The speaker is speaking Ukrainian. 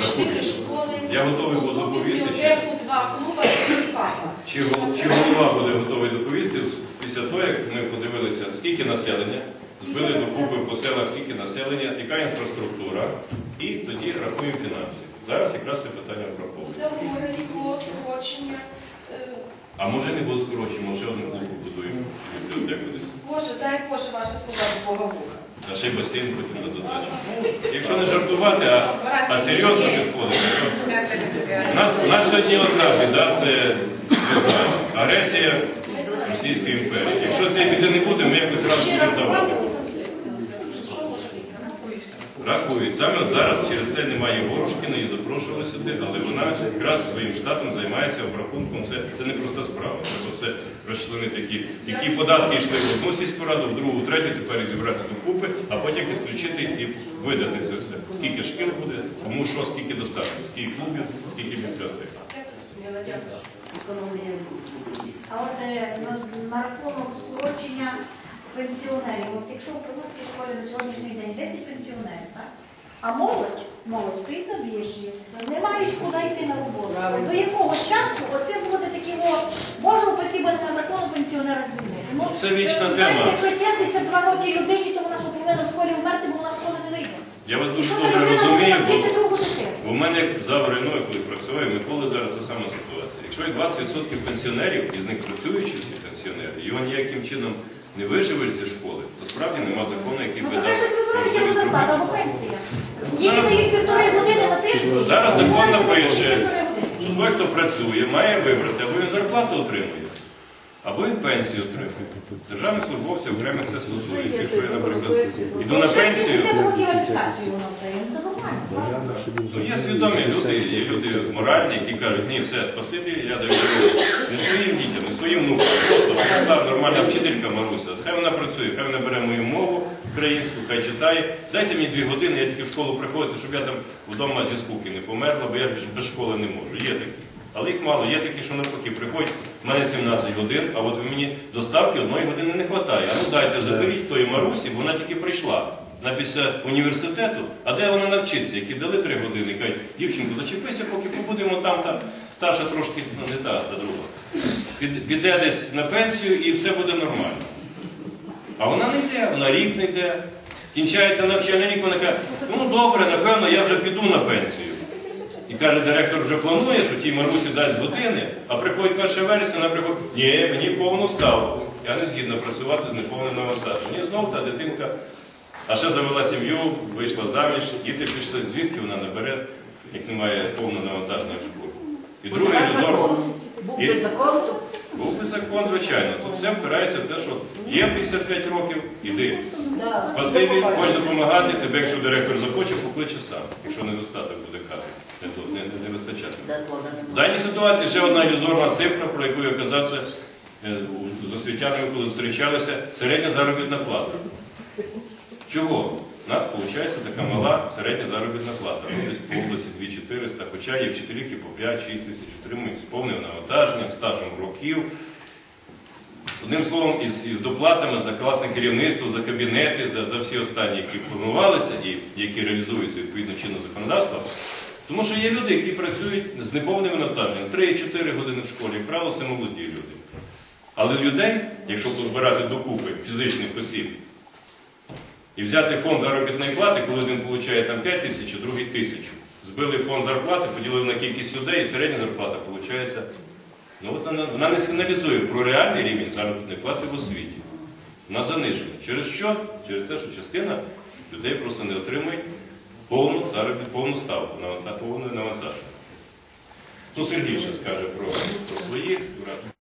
Чотири школи, Я готовий буду клуб доповісти, бібліотеку, два клуба і папа. Чи, гол- чи голова буде готовий доповісти після того, як ми подивилися, скільки населення, збили докупи по селах, скільки населення, яка інфраструктура, і тоді рахуємо фінанси. Зараз якраз це питання враховується. Це говорить про скорочення. Е, А може не було скорочено, ще одну клубу будуємо бібліотеку десь. Боже, дай Боже ваші слова з Бога Бога. А ще й басейн потім на додачу. Якщо не жартувати, а, а серйозно підходити. то- нас, нас сьогодні одна біда, це агресія Російської імперії. Якщо цієї біди не буде, ми якось раз Чи Рахують. Саме от зараз через те немає Ворожкіна, її запрошували сюди, але вона якраз своїм штатом займається обрахунком. Це, це не проста справа. Треба все розчленити, які, які податки йшли в одну сільську раду, в другу, в третю, тепер зібрати докупи, а потім підключити і видати це все. Скільки шкіл буде, кому що, скільки достатньо, скільки клубів, скільки бібліотек. А от е, на рахунок скорочення пенсіонерів, от якщо в Приморській школі на сьогоднішній день 10 пенсіонерів, так? А молодь, молодь стоїть на біржі, не мають куди йти на роботу. От До якого часу оце буде такі от, Боже упасі на закону пенсіонера звільнити. Ну, це вічна е, тема. Знаєте, якщо 72 роки людині, то вона що повинна в школі вмерти, бо вона школи не вийде. Я вас дуже добре розумію. бо-? У мене як за Вариною, коли працював, і Миколи зараз це сама ситуація. Якщо є 20% пенсіонерів, із них працюючі всі пенсіонери, його ніяким чином не виживеш зі школи, то справді нема закону, який Ну би то це дав щось вибирають або можливість зарплата, або пенсія. Їй дають півтори години на тиждень. Зараз закон напише, що той, хто працює, має вибрати, або він зарплату отримує, або він пенсію отримує. Державних службовців окремих це стосується. Якщо я, наприклад, іду на пенсію, 70 років атестацію вона здає, ну це нормально. правда? Ну, є свідомі люди, є люди моральні, які кажуть, ні, все, спасибі, я даю не своїм дітям, не своїм внукам. Просто прийшла нормальна вчителька Маруся, хай вона працює, хай вона бере мою мову українську, хай читає. Дайте мені дві години, я тільки в школу приходжу, щоб я там вдома зі скуки не померла, бо я ж без школи не можу. Є такі. Але їх мало, є такі, що навпаки приходять, в мене 17 годин, а от ви мені доставки одної години не вистачає. А ну дайте, заберіть тої Марусі, бо вона тільки прийшла. На після університету, а де вона навчиться, які дали три години, кажуть, дівчинку, зачепися, поки побудемо там, там старша трошки, ну не та, та друга. Піде десь на пенсію і все буде нормально. А вона не йде, вона рік не йде. Кінчається навчальний рік, вона каже, ну добре, напевно, я вже піду на пенсію. І каже, директор вже планує, що тій Марусі дасть години, а приходить 1 вересня, вона приходить, ні, мені повну ставку. Я не згідна працювати з неповним навантаженням. Ні, знов та дитинка. А ще завела сім'ю, вийшла заміж, діти пішли, звідки вона набере, як немає повного навантаження в школі. І другий резон. Був би закон, то Був би закон, звичайно. Тут все впирається в те, що є 55 років, іди. Спасибі, хочеш допомагати, тебе, якщо директор захоче, покличе сам, якщо недостаток буде кадрів, не, не, не вистачати. В даній ситуації ще одна ілюзорна цифра, про яку я казав, це е, з освітянами, коли зустрічалися, середня заробітна плата. Чого? У нас виходить така мала середня заробітна плата. Ну, Десь по області 2400, хоча є вчителі, які по 5-6 тисяч отримують з повним навантаженням, стажем років. Одним словом, із, із доплатами за класне керівництво, за кабінети, за, за всі останні, які планувалися і які реалізуються відповідно чинного законодавства. Тому що є люди, які працюють з неповним навантаженням 3-4 години в школі. Як правило, це молоді люди. Але людей, якщо збирати докупи фізичних осіб, і взяти фонд заробітної плати, коли один отримує там 5 тисяч, а другий тисячу. Збили фонд зарплати, поділили на кількість людей, і середня зарплата виходить. Ну от вона, вона не сигналізує про реальний рівень заробітної плати в освіті. Вона занижена. Через що? Через те, що частина людей просто не отримує повну заробіт, повну ставку, на повне навантаження. Ну, Сергій ще скаже про, про свої враження.